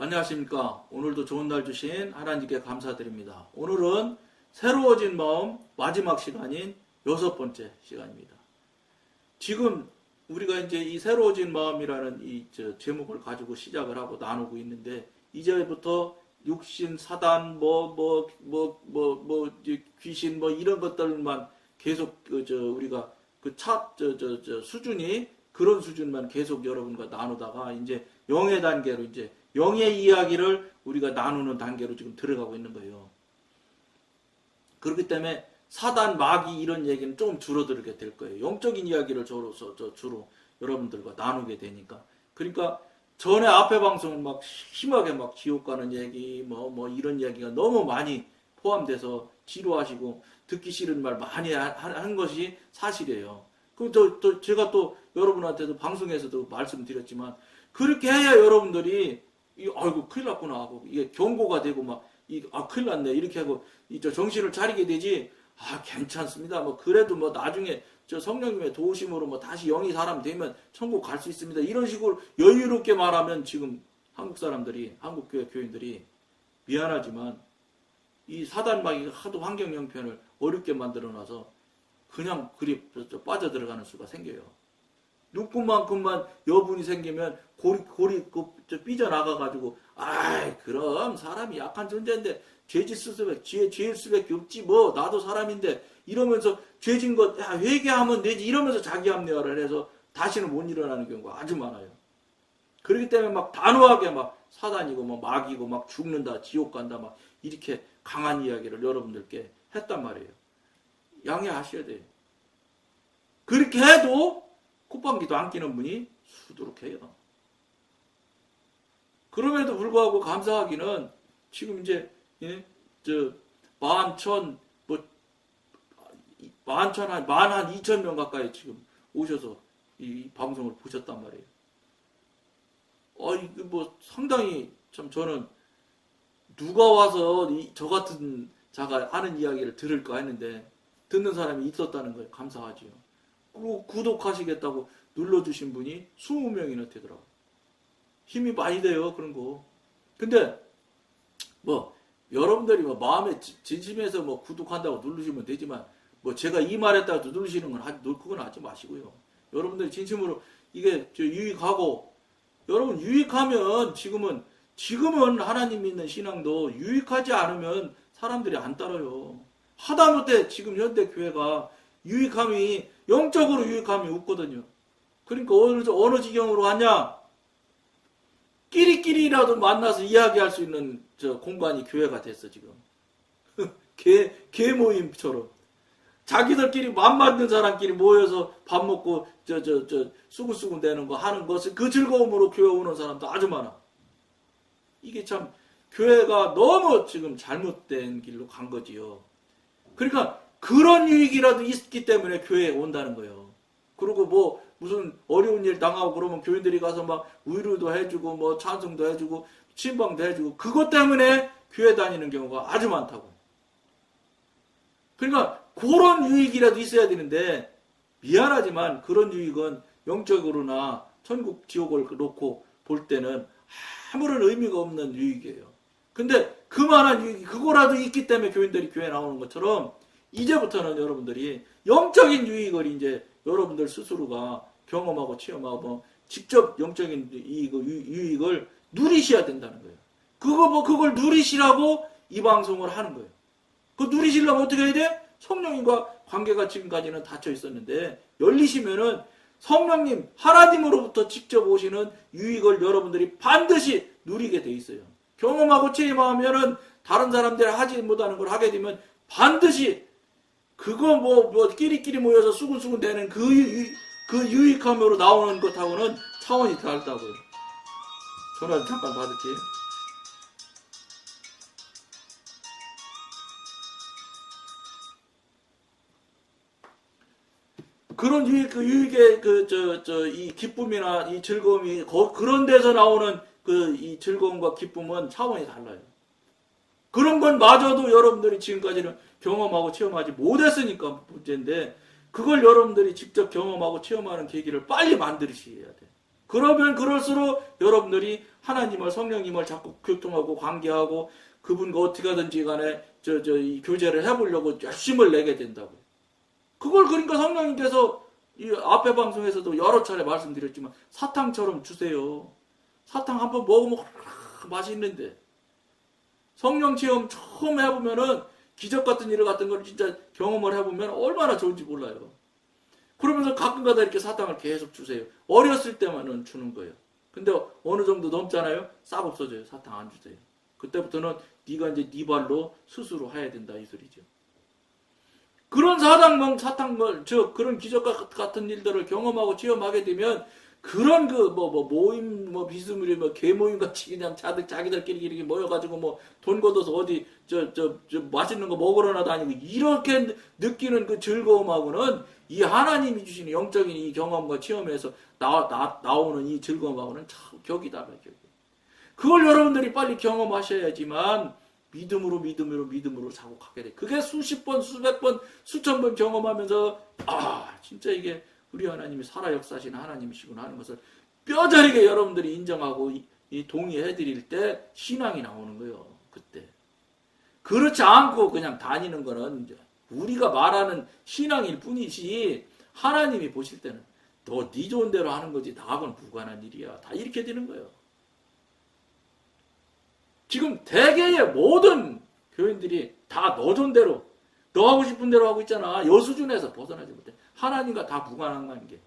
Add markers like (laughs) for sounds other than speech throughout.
안녕하십니까. 오늘도 좋은 날 주신 하나님께 감사드립니다. 오늘은 새로워진 마음 마지막 시간인 여섯 번째 시간입니다. 지금 우리가 이제 이 새로워진 마음이라는 이저 제목을 가지고 시작을 하고 나누고 있는데 이제부터 육신 사단 뭐 뭐 뭐 뭐뭐 귀신 뭐 이런 것들만 계속 그 저 우리가 그차저저 저 수준이 그런 수준만 계속 여러분과 나누다가 이제 영의 단계로 이제 영의 이야기를 우리가 나누는 단계로 지금 들어가고 있는 거예요. 그렇기 때문에 사단, 마귀 이런 얘기는 좀 줄어들게 될 거예요. 영적인 이야기를 저로서 저 주로 여러분들과 나누게 되니까. 그러니까 전에 앞에 방송은 막 심하게 막 지옥 가는 얘기, 뭐, 뭐 이런 이야기가 너무 많이 포함돼서 지루하시고 듣기 싫은 말 많이 하- 한 것이 사실이에요. 그럼 또, 또 제가 또 여러분한테도 방송에서도 말씀드렸지만 그렇게 해야 여러분들이 이 아이고 큰일 났구나. 하고 이게 경고가 되고 막이아 큰일 났네. 이렇게 하고 이저 정신을 차리게 되지 아 괜찮습니다. 뭐 그래도 뭐 나중에 저 성령님의 도우심으로 뭐 다시 영이 사람 되면 천국 갈 수 있습니다. 이런 식으로 여유롭게 말하면 지금 한국 사람들이 한국 교회 교인들이 미안하지만 이 사단 마귀가 하도 환경 형편을 어렵게 만들어 놔서 그냥 그리 빠져 들어가는 수가 생겨요. 눈꽃만큼만 여분이 생기면 고리 고리 그, 저 삐져나가가지고 아이 그럼 사람이 약한 존재인데 죄짓을 수밖에 죄 죄일 수밖에 없지 뭐 나도 사람인데 이러면서 죄진 것 야, 회개하면 되지 이러면서 자기 합리화를 해서 다시는 못 일어나는 경우가 아주 많아요. 그렇기 때문에 막 단호하게 막 사단이고 뭐 마귀고 막 죽는다 지옥 간다 막 이렇게 강한 이야기를 여러분들께 했단 말이에요. 양해하셔야 돼요. 그렇게 해도 콧방귀도 안 끼는 분이 수두룩해요. 그럼에도 불구하고 감사하기는 지금 이제 예? 저 만천 뭐 만천 한만 한 이천 명 가까이 지금 오셔서 이 방송을 보셨단 말이에요. 어 이거 뭐 상당히 참 저는 누가 와서 이, 저 같은 자가 하는 이야기를 들을까 했는데 듣는 사람이 있었다는 거에 감사하지요. 그리고 구독하시겠다고 눌러주신 분이 20명이나 되더라고요. 힘이 많이 돼요, 그런 거. 근데, 뭐, 여러분들이 뭐 마음에 지- 진심에서 뭐 구독한다고 누르시면 되지만, 뭐 제가 이 말했다고 누르시는 건 하지, 그건 하지 마시고요. 여러분들이 진심으로 이게 저 유익하고, 여러분 유익하면 지금은, 지금은 하나님 믿는 신앙도 유익하지 않으면 사람들이 안 따라요. 하다못해 지금 현대 교회가 유익함이 영적으로 유익함이 없거든요. 그러니까 어느 어느 지경으로 갔냐? 끼리끼리라도 만나서 이야기할 수 있는 저 공간이 교회가 됐어 지금. (laughs) 개, 개 모임처럼. 자기들끼리 맘 맞는 사람끼리 모여서 밥 먹고 저 저 저 수근수근 대는 거 하는 것을 그 즐거움으로 교회 오는 사람도 아주 많아. 이게 참 교회가 너무 지금 잘못된 길로 간 거지요. 그러니까 그런 유익이라도 있기 때문에 교회에 온다는 거예요. 그리고 뭐 무슨 어려운 일 당하고 그러면 교인들이 가서 막 위로도 해주고 뭐 찬송도 해주고 신방도 해주고 그것 때문에 교회 다니는 경우가 아주 많다고. 그러니까 그런 유익이라도 있어야 되는데 미안하지만 그런 유익은 영적으로나 천국 지옥을 놓고 볼 때는 아무런 의미가 없는 유익이에요. 근데 그만한 유익이 그거라도 있기 때문에 교인들이 교회 나오는 것처럼 이제부터는 여러분들이 영적인 유익을 이제 여러분들 스스로가 경험하고 체험하고 뭐 직접 영적인 이익, 유익을 누리셔야 된다는 거예요. 그거 뭐 그걸 누리시라고 이 방송을 하는 거예요. 그 누리시려면 어떻게 해야 돼? 성령님과 관계가 지금까지는 닫혀 있었는데 열리시면은 성령님 하나님으로부터 직접 오시는 유익을 여러분들이 반드시 누리게 돼 있어요. 경험하고 체험하면은 다른 사람들이 하지 못하는 걸 하게 되면 반드시 그거 뭐, 뭐, 끼리끼리 모여서 수근수근 되는 그, 유, 그 유익함으로 나오는 것하고는 차원이 다르다고요. 전화 좀 잠깐 받을게요. 그런 유익, 그 유익의 그, 저, 저, 이 기쁨이나 이 즐거움이, 거- 그런 데서 나오는 그, 이 즐거움과 기쁨은 차원이 달라요. 그런 건 마저도 여러분들이 지금까지는 경험하고 체험하지 못했으니까 문제인데, 그걸 여러분들이 직접 경험하고 체험하는 계기를 빨리 만드셔야 돼. 그러면 그럴수록 여러분들이 하나님을 성령님을 자꾸 교통하고 관계하고 그분과 어떻게 하든지 간에 저, 저, 이 교제를 해보려고 열심을 내게 된다고요. 그걸 그러니까 성령님께서 이 앞에 방송에서도 여러 차례 말씀드렸지만 사탕처럼 주세요. 사탕 한번 먹으면 아, 맛있는데 성령 체험 처음 해보면은 기적 같은 일 같은 걸 진짜 경험을 해보면 얼마나 좋은지 몰라요. 그러면서 가끔가다 이렇게 사탕을 계속 주세요. 어렸을 때만은 주는 거예요. 근데 어느 정도 넘잖아요. 싹 없어져요. 사탕 안 주세요. 그때부터는 네가 이제 네 발로 스스로 해야 된다 이 소리죠. 그런 사탕, 사탕, 뭐, 저, 그런 기적 같은 일들을 경험하고 체험하게 되면, 그런 그, 뭐, 뭐, 모임, 뭐, 비스무리, 뭐, 개모임 같이 그냥 자들, 자기들끼리 이렇게 모여가지고 뭐, 돈 걷어서 어디, 저, 저, 저, 맛있는 거 먹으러나 다니고, 이렇게 느끼는 그 즐거움하고는 이 하나님이 주시는 영적인 이 경험과 체험에서 나, 나, 나오는 이 즐거움하고는 참 격이 달라요, 격이. 그걸 여러분들이 빨리 경험하셔야지만, 믿음으로 믿음으로 믿음으로 자꾸 가게 돼. 그게 수십 번, 수백 번, 수천 번 경험하면서 아 진짜 이게 우리 하나님이 살아 역사하시는 하나님이시구나 하는 것을 뼈저리게 여러분들이 인정하고 이, 이 동의해 드릴 때 신앙이 나오는 거예요. 그때. 그렇지 않고 그냥 다니는 거는 우리가 말하는 신앙일 뿐이지 하나님이 보실 때는 너네 좋은 대로 하는 거지 나하고는 무관한 일이야. 다 이렇게 되는 거예요. 지금 대개의 모든 교인들이 다너 존대로 너 하고 싶은 대로 하고 있잖아. 여 수준에서 벗어나지 못해. 하나님과 다 무관한 관계.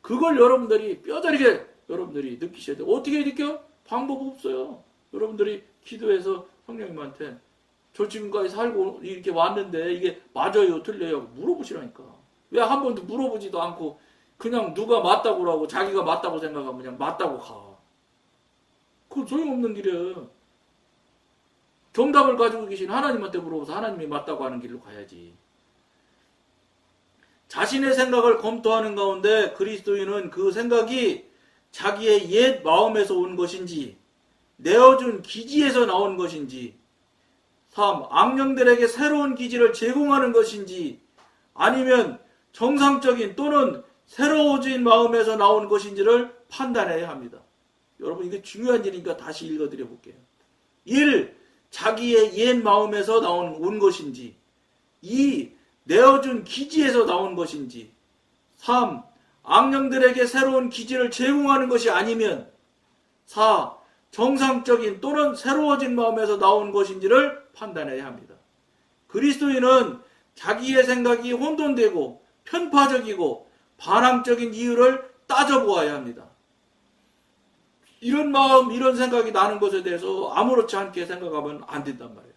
그걸 여러분들이 뼈저리게 여러분들이 느끼셔야 돼요. 어떻게 느껴? 방법 없어요. 여러분들이 기도해서 성령님한테 저 지금까지 살고 이렇게 왔는데 이게 맞아요, 틀려요? 물어보시라니까. 왜 한 번도 물어보지도 않고 그냥 누가 맞다고 하고 자기가 맞다고 생각하면 그냥 맞다고 가. 그건 소용없는 길이에요. 정답을 가지고 계신 하나님한테 물어봐서 하나님이 맞다고 하는 길로 가야지. 자신의 생각을 검토하는 가운데 그리스도인은 그 생각이 자기의 옛 마음에서 온 것인지, 내어준 기지에서 나온 것인지, 3. 악령들에게 새로운 기지를 제공하는 것인지, 아니면 정상적인 또는 새로워진 마음에서 나온 것인지를 판단해야 합니다. 여러분 이게 중요한 일이니까 다시 읽어드려 볼게요. 1. 자기의 옛 마음에서 나온 온 것인지 2. 내어준 기지에서 나온 것인지 3. 악령들에게 새로운 기지를 제공하는 것이 아니면 4. 정상적인 또는 새로워진 마음에서 나온 것인지를 판단해야 합니다. 그리스도인은 자기의 생각이 혼돈되고 편파적이고 반항적인 이유를 따져보아야 합니다. 이런 마음, 이런 생각이 나는 것에 대해서 아무렇지 않게 생각하면 안 된단 말이에요.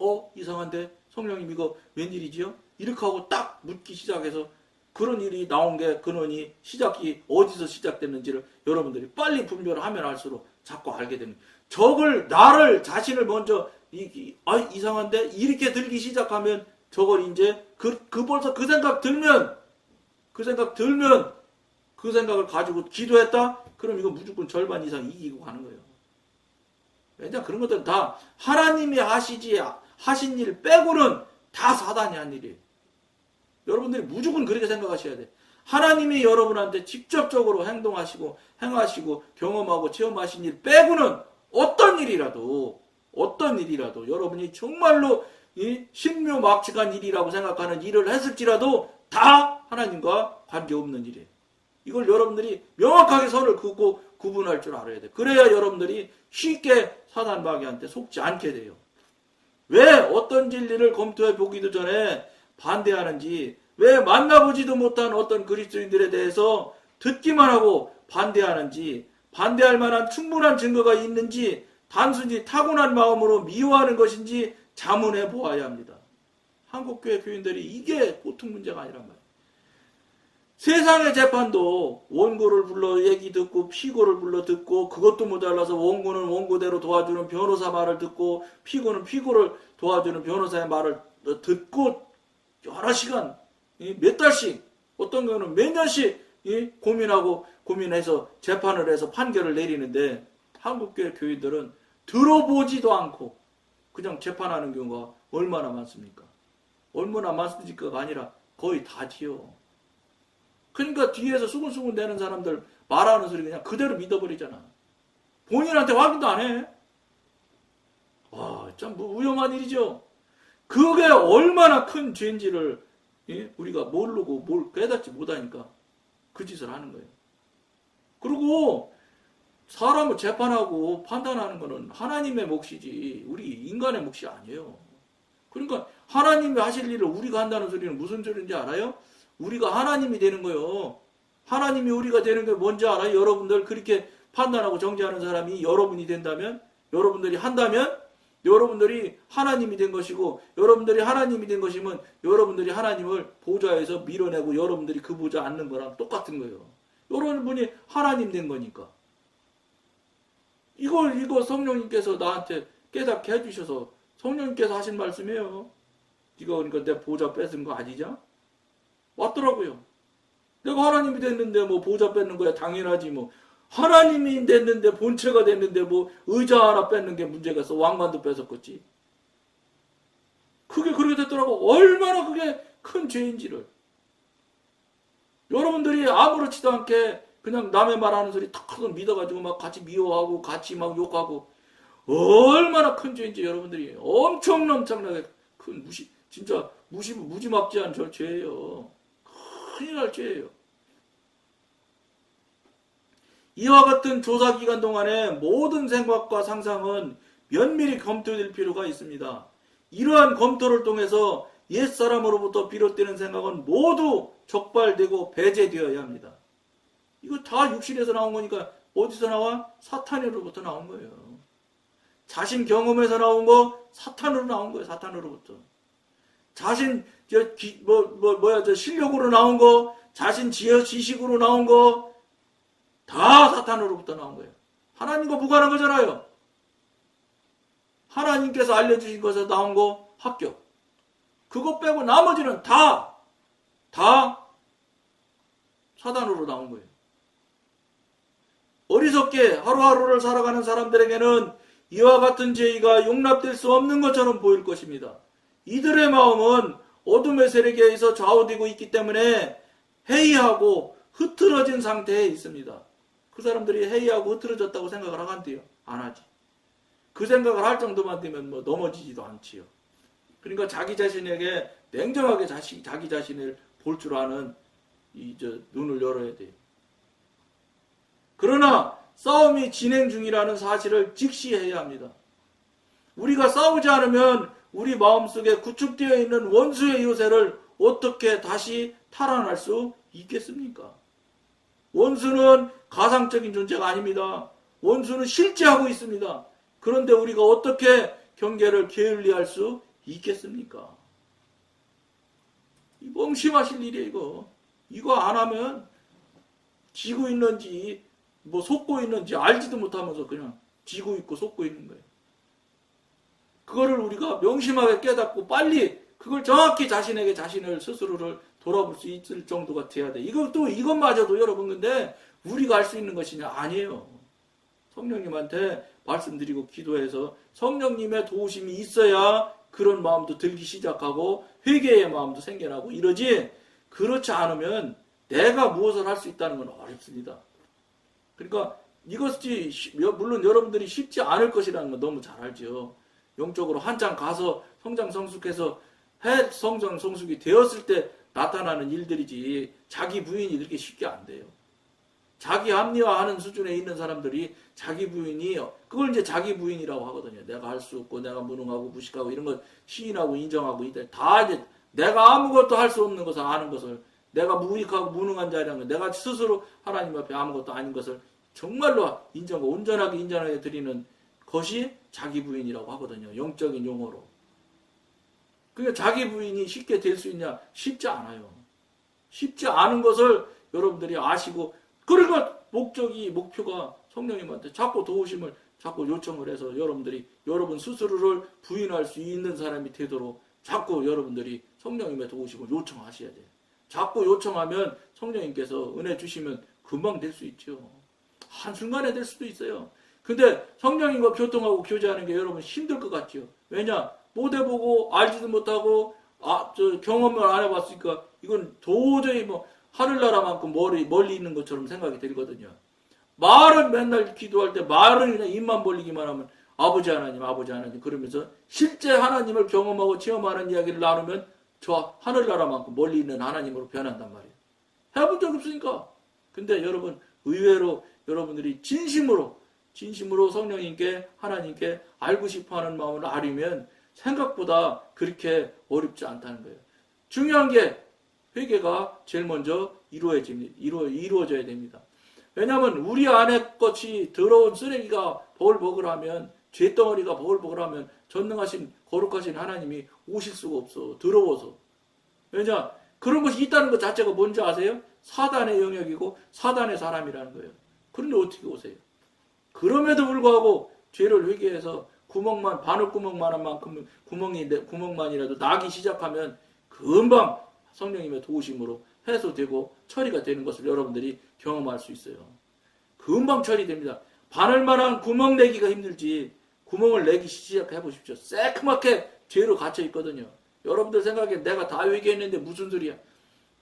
어? 이상한데? 성령님 이거 웬일이지요? 이렇게 하고 딱 묻기 시작해서 그런 일이 나온 게 근원이 시작이 어디서 시작됐는지를 여러분들이 빨리 분별을 하면 할수록 자꾸 알게 됩니다. 적을 나를 자신을 먼저 이, 이, 아 이상한데 이렇게 들기 시작하면 저걸 이제 그, 그 벌써 그 생각 들면 그 생각 들면 그 생각을 가지고 기도했다? 그럼 이거 무조건 절반 이상 이기고 가는 거예요. 왜냐 그런 것들은 다 하나님이 하시지 하신 일 빼고는 다 사단이 한 일이에요. 여러분들이 무조건 그렇게 생각하셔야 돼. 하나님이 여러분한테 직접적으로 행동하시고 행하시고 경험하고 체험하신 일 빼고는 어떤 일이라도 어떤 일이라도 여러분이 정말로 이 신묘막측한 일이라고 생각하는 일을 했을지라도 다 하나님과 관계없는 일이에요. 이걸 여러분들이 명확하게 선을 긋고 구분할 줄 알아야 돼. 그래야 여러분들이 쉽게 사단 마귀한테 속지 않게 돼요. 왜 어떤 진리를 검토해 보기도 전에 반대하는지, 왜 만나보지도 못한 어떤 그리스도인들에 대해서 듣기만 하고 반대하는지, 반대할 만한 충분한 증거가 있는지, 단순히 타고난 마음으로 미워하는 것인지 자문해 보아야 합니다. 한국교회 교인들이 이게 고통 문제가 아니란 말이에요. 세상의 재판도 원고를 불러 얘기 듣고 피고를 불러 듣고 그것도 모자라서 원고는 원고대로 도와주는 변호사 말을 듣고 피고는 피고를 도와주는 변호사의 말을 듣고 여러 시간 몇 달씩 어떤 경우는 몇 년씩 고민하고 고민해서 재판을 해서 판결을 내리는데 한국교회 교인들은 들어보지도 않고 그냥 재판하는 경우가 얼마나 많습니까? 얼마나 많습니까가 아니라 거의 다지요. 그러니까 뒤에서 수근수근 대는 사람들 말하는 소리 그냥 그대로 믿어버리잖아. 본인한테 확인도 안 해. 와, 참 뭐 위험한 일이죠. 그게 얼마나 큰 죄인지를 예? 우리가 모르고 뭘 깨닫지 못하니까 그 짓을 하는 거예요. 그리고 사람을 재판하고 판단하는 거는 하나님의 몫이지 우리 인간의 몫이 아니에요. 그러니까 하나님이 하실 일을 우리가 한다는 소리는 무슨 소리인지 알아요? 우리가 하나님이 되는 거요. 하나님이 우리가 되는 게 뭔지 알아요? 여러분들 그렇게 판단하고 정죄하는 사람이 여러분이 된다면 여러분들이 한다면 여러분들이 하나님이 된 것이고 여러분들이 하나님이 된 것이면 여러분들이 하나님을 보좌에서 밀어내고 여러분들이 그 보좌 앉는 거랑 똑같은 거예요. 여러분이 하나님 된 거니까. 이걸 이거 성령님께서 나한테 깨닫게 해주셔서 성령님께서 하신 말씀이에요. 이거 그러니까 내 보좌 뺏은 거 아니냐? 맞더라고요. 내가 하나님이 됐는데 뭐 보좌 뺏는 거야 당연하지 뭐 하나님이 됐는데 본체가 됐는데 뭐 의자 하나 뺏는 게 문제가 있어 왕관도 뺏었겠지. 그게 그렇게 됐더라고 얼마나 그게 큰 죄인지를 여러분들이 아무렇지도 않게 그냥 남의 말하는 소리 탁탁 믿어가지고 막 같이 미워하고 같이 막 욕하고 얼마나 큰 죄인지 여러분들이 엄청 엄청나게 큰 무시 진짜 무시 무지막지한 저 죄예요. 큰일 날 죄예요. 이와 같은 조사 기간 동안에 모든 생각과 상상은 면밀히 검토될 필요가 있습니다. 이러한 검토를 통해서 옛사람으로부터 비롯되는 생각은 모두 적발되고 배제되어야 합니다. 이거 다 육신에서 나온 거니까 어디서 나와? 사탄으로부터 나온 거예요. 자신 경험에서 나온 거 사탄으로 나온 거예요. 사탄으로부터. 자신 저 기, 뭐, 뭐 뭐야 저 실력으로 나온 거, 자신 지어 지식으로 나온 거 다 사탄으로부터 나온 거예요. 하나님과 무관한 거잖아요. 하나님께서 알려주신 것에서 나온 거 합격. 그것 빼고 나머지는 다, 다 사단으로 나온 거예요. 어리석게 하루하루를 살아가는 사람들에게는 이와 같은 죄의가 용납될 수 없는 것처럼 보일 것입니다. 이들의 마음은 어둠의 세력에 의해서 좌우되고 있기 때문에 해이하고 흐트러진 상태에 있습니다. 그 사람들이 해이하고 흐트러졌다고 생각을 하간대요. 안 하지. 그 생각을 할 정도만 되면 뭐 넘어지지도 않지요. 그러니까 자기 자신에게 냉정하게 자시, 자기 자신을 볼 줄 아는 이저 눈을 열어야 돼요. 그러나 싸움이 진행 중이라는 사실을 직시해야 합니다. 우리가 싸우지 않으면 우리 마음속에 구축되어 있는 원수의 요새를 어떻게 다시 탈환할 수 있겠습니까? 원수는 가상적인 존재가 아닙니다. 원수는 실제 하고 있습니다. 그런데 우리가 어떻게 경계를 게을리할 수 있겠습니까? 이 멍심하실 일이에요, 이거. 이거 안 하면 지고 있는지, 뭐 속고 있는지 알지도 못하면서 그냥 지고 있고 속고 있는 거예요. 그거를 우리가 명심하게 깨닫고 빨리 그걸 정확히 자신에게 자신을 스스로를 돌아볼 수 있을 정도가 돼야 돼. 이것도 이것마저도 여러분 근데 우리가 할 수 있는 것이냐 아니에요. 성령님한테 말씀드리고 기도해서 성령님의 도우심이 있어야 그런 마음도 들기 시작하고 회개의 마음도 생겨나고 이러지 그렇지 않으면 내가 무엇을 할 수 있다는 건 어렵습니다. 그러니까 이것이 물론 여러분들이 쉽지 않을 것이라는 건 너무 잘 알죠. 영적으로 한참 가서 성장 성숙해서 해 성장 성숙이 되었을 때 나타나는 일들이지 자기 부인이 이렇게 쉽게 안 돼요. 자기 합리화하는 수준에 있는 사람들이 자기 부인이 그걸 이제 자기 부인이라고 하거든요. 내가 할 수 없고 내가 무능하고 무식하고 이런 걸 시인하고 인정하고 이들 다 이제 내가 아무것도 할 수 없는 것을 아는 것을 내가 무익하고 무능한 자라는 걸 내가 스스로 하나님 앞에 아무것도 아닌 것을 정말로 인정 온전하게 인정하게 드리는 것이 자기 부인이라고 하거든요. 영적인 용어로. 그러니까 자기 부인이 쉽게 될 수 있냐? 쉽지 않아요. 쉽지 않은 것을 여러분들이 아시고 그러니까 목적이 목표가 성령님한테 자꾸 도우심을 자꾸 요청을 해서 여러분들이 여러분 스스로를 부인할 수 있는 사람이 되도록 자꾸 여러분들이 성령님의 도우심을 요청하셔야 돼요. 자꾸 요청하면 성령님께서 은혜 주시면 금방 될 수 있죠. 한순간에 될 수도 있어요. 근데 성령님과 교통하고 교제하는 게 여러분 힘들 것 같죠. 왜냐? 못 해보고 알지도 못하고 아, 저 경험을 안 해봤으니까 이건 도저히 뭐 하늘나라만큼 멀리, 멀리 있는 것처럼 생각이 들거든요. 말은 맨날 기도할 때 말은 그냥 입만 벌리기만 하면 아버지 하나님, 아버지 하나님 그러면서 실제 하나님을 경험하고 체험하는 이야기를 나누면 저 하늘나라만큼 멀리 있는 하나님으로 변한단 말이에요. 해본 적 없으니까. 근데 여러분 의외로 여러분들이 진심으로 진심으로 성령님께 하나님께 알고 싶어하는 마음을 아리면 생각보다 그렇게 어렵지 않다는 거예요. 중요한 게 회개가 제일 먼저 이루어집니다. 이루어, 이루어져야 됩니다. 왜냐하면 우리 안에 것이 더러운 쓰레기가 버글버글하면 죄덩어리가 버글버글하면 전능하신 거룩하신 하나님이 오실 수가 없어. 더러워서. 왜냐? 그런 것이 있다는 것 자체가 뭔지 아세요? 사단의 영역이고 사단의 사람이라는 거예요. 그런데 어떻게 오세요? 그럼에도 불구하고 죄를 회개해서 구멍만 바늘구멍만한 만큼 구멍이 구멍만이라도 나기 시작하면 금방 성령님의 도우심으로 해소되고 처리가 되는 것을 여러분들이 경험할 수 있어요. 금방 처리됩니다. 바늘만한 구멍 내기가 힘들지 구멍을 내기 시작해 보십시오. 새크맣게 죄로 갇혀 있거든요. 여러분들 생각에 내가 다 회개했는데 무슨 소리야?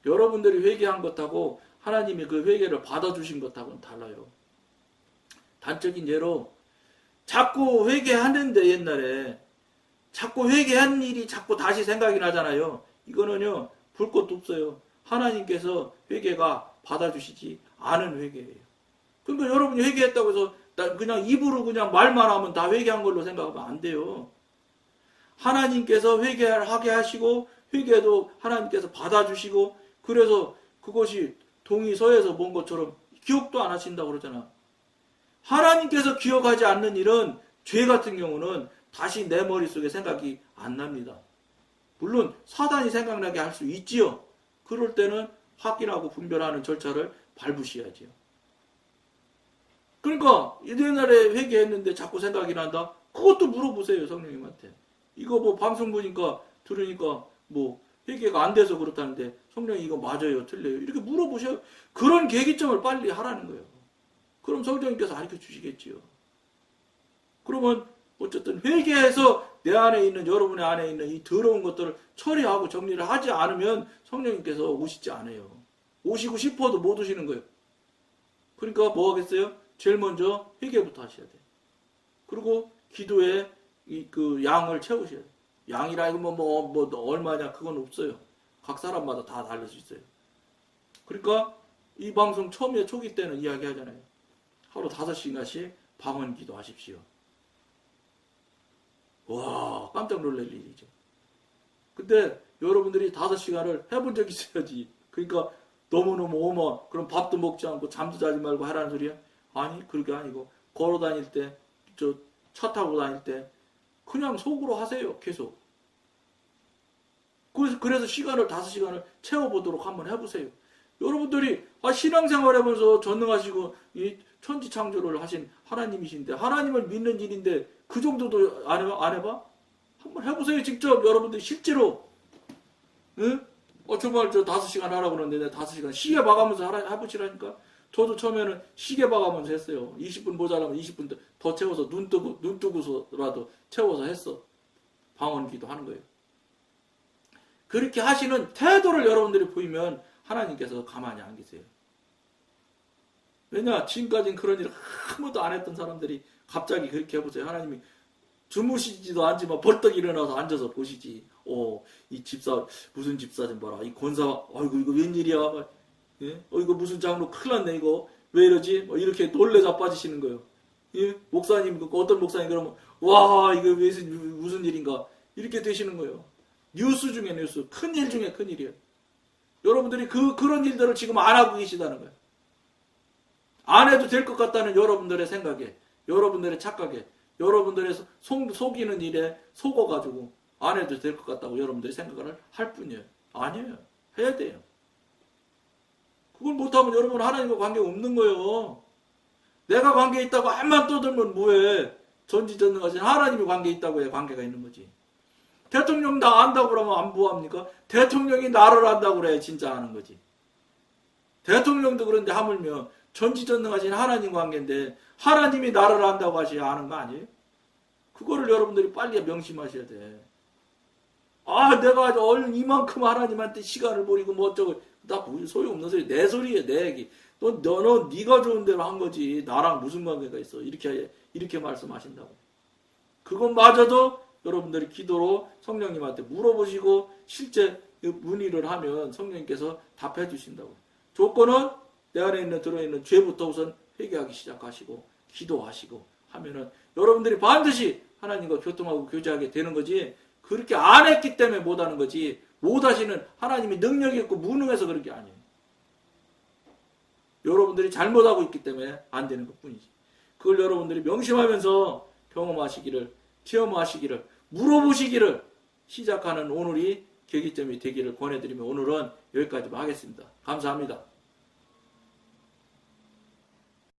여러분들이 회개한 것하고 하나님이 그 회개를 받아주신 것하고는 달라요. 단적인 예로 자꾸 회개하는데 옛날에 자꾸 회개한 일이 자꾸 다시 생각이 나잖아요. 이거는요 볼 것도 없어요. 하나님께서 회개가 받아주시지 않은 회개예요. 그러니까 여러분이 회개했다고 해서 그냥 입으로 그냥 말만 하면 다 회개한 걸로 생각하면 안 돼요. 하나님께서 회개하게 하시고 회개도 하나님께서 받아주시고 그래서 그것이 동의서에서 본 것처럼 기억도 안 하신다고 그러잖아. 하나님께서 기억하지 않는 일은 죄 같은 경우는 다시 내 머릿속에 생각이 안 납니다. 물론 사단이 생각나게 할 수 있지요. 그럴 때는 확인하고 분별하는 절차를 밟으셔야지요. 그러니까 옛날에 회개했는데 자꾸 생각이 난다? 그것도 물어보세요 성령님한테. 이거 뭐 방송 보니까 들으니까 뭐 회개가 안 돼서 그렇다는데 성령이 이거 맞아요 틀려요 이렇게 물어보셔요. 그런 계기점을 빨리 하라는 거예요. 그럼 성령님께서 가르쳐 주시겠지요. 그러면 어쨌든 회개해서 내 안에 있는 여러분의 안에 있는 이 더러운 것들을 처리하고 정리를 하지 않으면 성령님께서 오시지 않아요. 오시고 싶어도 못 오시는 거예요. 그러니까 뭐 하겠어요? 제일 먼저 회개부터 하셔야 돼요. 그리고 기도에 이 그 양을 채우셔야 돼요. 양이라 이거 뭐, 뭐, 뭐 얼마냐 그건 없어요. 각 사람마다 다 다를 수 있어요. 그러니까 이 방송 처음에 초기 때는 이야기 하잖아요. 하루 다섯 시간씩 방언 기도하십시오. 와 깜짝 놀랄 일이죠. 근데 여러분들이 다섯 시간을 해본 적 있어야지. 그러니까 너무너무 오머 그럼 밥도 먹지 않고 잠도 자지 말고 하라는 소리야? 아니 그게 아니고 걸어 다닐 때 저 차 타고 다닐 때 그냥 속으로 하세요 계속. 그래서 그래서 시간을 다섯 시간을 채워보도록 한번 해보세요. 여러분들이 아, 신앙생활 하면서 전능하시고 이 천지 창조를 하신 하나님이신데 하나님을 믿는 일인데 그 정도도 안, 해, 안 해봐? 한번 해보세요 직접. 여러분들이 실제로. 응? 어 정말 저 다섯 시간 하라고 그러는데 다섯 시간 시계 봐가면서 하라, 해보시라니까. 저도 처음에는 시계 봐가면서 했어요. 20분 모자라면 20분 더 채워서 눈 뜨고 눈 뜨고서라도 채워서 했어. 방언기도 하는 거예요. 그렇게 하시는 태도를 여러분들이 보이면 하나님께서 가만히 안 계세요 왜냐 지금까지는 그런 일을 한 번도 안 했던 사람들이 갑자기 그렇게 해보세요. 하나님이 주무시지도 않지만 벌떡 일어나서 앉아서 보시지. 어, 이 집사, 무슨 집사 좀 봐라. 이 권사, 아이고, 이거 웬일이야. 막, 예? 어, 이거 무슨 장로 큰일 났네, 이거. 왜 이러지? 뭐 이렇게 놀래 자빠지시는 거예요. 예? 목사님, 그 어떤 목사님 그러면, 와, 이거 무슨, 무슨 일인가. 이렇게 되시는 거예요. 뉴스 중에 뉴스. 큰일 중에 큰 일이에요. 여러분들이 그, 그런 일들을 지금 안 하고 계시다는 거예요. 안 해도 될 것 같다는 여러분들의 생각에, 여러분들의 착각에, 여러분들의 속, 속이는 일에 속어가지고 안 해도 될 것 같다고 여러분들이 생각을 할 뿐이에요. 아니에요. 해야 돼요. 그걸 못하면 여러분 하나님과 관계가 없는 거예요. 내가 관계 있다고 한만 떠들면 뭐해. 전지전능하신 하나님이 관계 있다고 해 관계가 있는 거지. 대통령 나 안다고 그러면 안 보합니까? 대통령이 나를 안다고 그래 진짜 아는 거지. 대통령도 그런데 하물며 전지전능하신 하나님 관계인데 하나님이 나를 안다고 하셔야 아는 거 아니에요? 그거를 여러분들이 빨리 명심하셔야 돼. 아, 내가 얼른 이만큼 하나님한테 시간을 버리고 뭐 어쩌고 나 소용없는 소리 내 소리에 내 얘기. 너 너는 네가 좋은 대로 한 거지 나랑 무슨 관계가 있어 이렇게 이렇게 말씀하신다고. 그것마저도 여러분들이 기도로 성령님한테 물어보시고 실제 문의를 하면 성령님께서 답해 주신다고. 조건은 내 안에 있는 들어있는 죄부터 우선 회개하기 시작하시고 기도하시고 하면은 여러분들이 반드시 하나님과 교통하고 교제하게 되는 거지 그렇게 안 했기 때문에 못 하는 거지 못 하시는 하나님이 능력이 있고 무능해서 그런 게 아니에요. 여러분들이 잘못하고 있기 때문에 안 되는 것 뿐이지. 그걸 여러분들이 명심하면서 경험하시기를, 체험하시기를, 물어보시기를 시작하는 오늘이 계기점이 되기를 권해드리며 오늘은 여기까지 하겠습니다. 감사합니다.